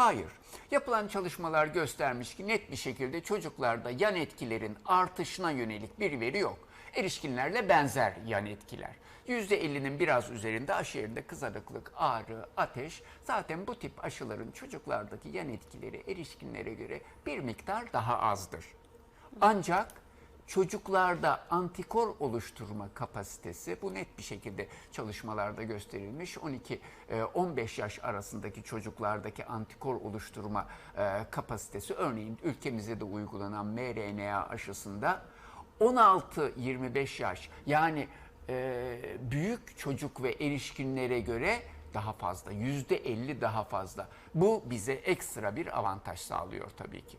Hayır. Yapılan çalışmalar göstermiş ki net bir şekilde çocuklarda yan etkilerin artışına yönelik bir veri yok. Erişkinlerle benzer yan etkiler. %50'nin biraz üzerinde aşı yerinde kızarıklık, ağrı, ateş. Zaten bu tip aşıların çocuklardaki yan etkileri erişkinlere göre bir miktar daha azdır. Ancak çocuklarda antikor oluşturma kapasitesi bu net bir şekilde çalışmalarda gösterilmiş. 12-15 yaş arasındaki çocuklardaki antikor oluşturma e, kapasitesi örneğin ülkemizde de uygulanan mRNA aşısında 16-25 yaş yani e, büyük çocuk ve erişkinlere göre daha fazla, yüzde 50 daha fazla. Bu bize ekstra bir avantaj sağlıyor tabii ki.